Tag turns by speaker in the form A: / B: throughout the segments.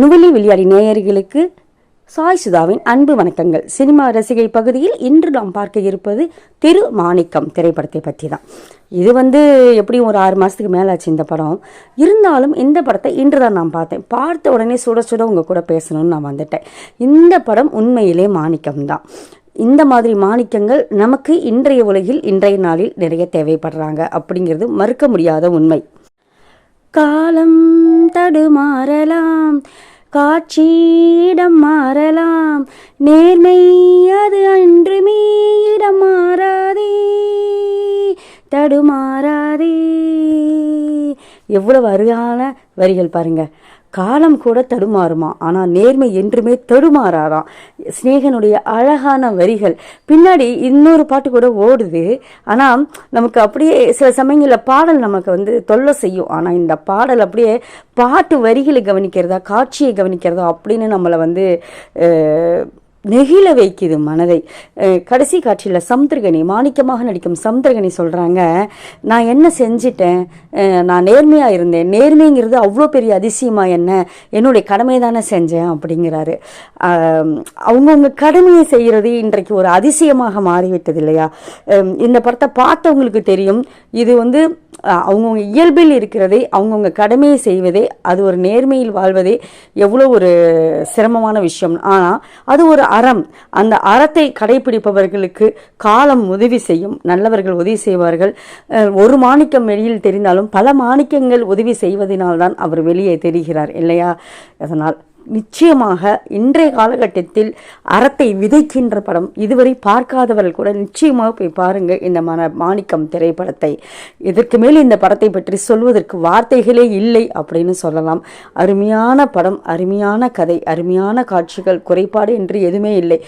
A: நுவலி விளையாடி நேயர்களுக்கு சாய் சுதாவின் அன்பு வணக்கங்கள். சினிமா ரசிகை பகுதியில் இன்று நாம் பார்க்க இருப்பது திரு மாணிக்கம் திரைப்படத்தை பற்றி தான் இது வந்து எப்படியும் ஒரு ஆறு மாதத்துக்கு மேலே ஆச்சு இந்த படம். இருந்தாலும் இந்த படத்தை இன்று தான் நான் பார்த்தேன். பார்த்த உடனே சுட சுட உங்கள் கூட பேசணும்னு நான் வந்துட்டேன். இந்த படம் உண்மையிலே மாணிக்கம் தான். இந்த மாதிரி மாணிக்கங்கள் நமக்கு இன்றைய உலகில் இன்றைய நாளில் நிறைய தேவைப்படுறாங்க அப்படிங்கிறது மறுக்க முடியாத உண்மை. காலம் தடுமாறலாம். காட்சியிடம் மாறலாம். நேர்மை அது அன்றுமே இடம் மாறாதே தடுமாறாதே. எவ்வளவு அருகான வரிகள் பாருங்க. காலம் கூட தடுமாறுமா? ஆனால் நேர்மை என்றுமே தடுமாறாராம் சிநேகனுடைய அழகான வரிகள். பின்னாடி இன்னொரு பாட்டு கூட ஓடுது. ஆனால் நமக்கு அப்படியே சில சமயங்களில் பாடல் நமக்கு வந்து தொல்லை செய்யும். ஆனால் இந்த பாடல் அப்படியே பாட்டு வரிகளை கவனிக்கிறதா காட்சியை கவனிக்கிறதா அப்படின்னு நம்மளை வந்து நெகிழ வைக்குது மனதை. கடைசி காட்சியில் சமுத்திரகனி மாணிக்கமாக நடிக்கும் சமுத்திரகனி சொல்கிறாங்க நான் என்ன செஞ்சிட்டேன்? நான் நேர்மையாக இருந்தேன். நேர்மைங்கிறது அவ்வளோ பெரிய அதிசயமாக என்ன? என்னுடைய கடமை தானே செஞ்சேன் அப்படிங்கிறாரு. அவங்கவுங்க கடமையை செய்கிறது இன்றைக்கு ஒரு அதிசயமாக மாறிவிட்டது இல்லையா? இந்த படத்தை பார்த்தவங்களுக்கு தெரியும். இது வந்து அவங்கவுங்க இயல்பில் இருக்கிறதே அவங்கவுங்க கடமையை செய்வதே அது ஒரு நேர்மையில் வாழ்வதே எவ்வளோ ஒரு சிரமமான விஷயம். ஆனால் அது ஒரு அறம். அந்த அறத்தை கடைபிடிப்பவர்களுக்கு காலம் உதவி செய்யும். நல்லவர்கள் உதவி செய்வார்கள். ஒரு மாணிக்கம் வெளியில் தெரிந்தாலும் பல மாணிக்கங்கள் உதவி செய்வதனால்தான் அவர் வெளியே தெரிகிறார் இல்லையா? அதனால் நிச்சயமாக இன்றைய காலகட்டத்தில் அறத்தை விதைக்கின்ற படம் இதுவரை பார்க்காதவர்கள் கூட நிச்சயமாக போய் பாருங்க இந்த மன மாணிக்கம் திரைப்படத்தை. இதற்கு மேல் இந்த படத்தை பற்றி சொல்வதற்கு வார்த்தைகளே இல்லை அப்படின்னு சொல்லலாம். அருமையான படம் அருமையான கதை அருமையான காட்சிகள் குறைபாடு என்று எதுவுமே இல்லை.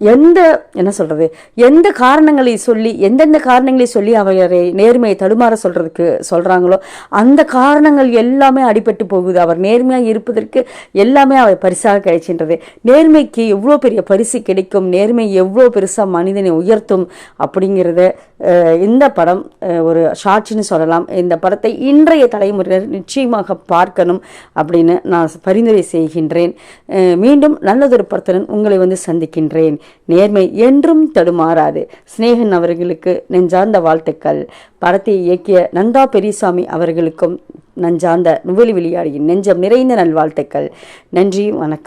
A: எந்த என்ன சொல்கிறது எந்த காரணங்களை சொல்லி எந்தெந்த காரணங்களை சொல்லி அவரை நேர்மையை தடுமாற சொல்கிறதுக்கு சொல்கிறாங்களோ அந்த காரணங்கள் எல்லாமே அடிபட்டு போகுது. அவர் நேர்மையாக இருப்பதற்கு எல்லாமே அவர் பரிசாக கிடைச்சின்றது நேர்மைக்கு எவ்வளோ பெரிய பரிசு கிடைக்கும்? நேர்மை எவ்வளோ பெருசாக மனிதனை உயர்த்தும்? அப்படிங்கிறத இந்த படம் ஒரு சாட்சின்னு சொல்லலாம். இந்த படத்தை இன்றைய தலைமுறையினர் நிச்சயமாக பார்க்கணும் அப்படின்னு நான் பரிந்துரை செய்கின்றேன். மீண்டும் நல்லதொரு படத்துடன் உங்களை வந்து சந்திக்கின்றேன். நேர்மை என்றும் தடுமாறாது. சிநேகன் அவர்களுக்கு நெஞ்சார்ந்த வாழ்த்துக்கள். படத்தை இயக்கிய நந்தா பெரியசாமி அவர்களுக்கும் நஞ்சார்ந்த நுவலி விளையாடியின் நெஞ்சம் நிறைந்த நல்வாழ்த்துக்கள். நன்றி வணக்கம்.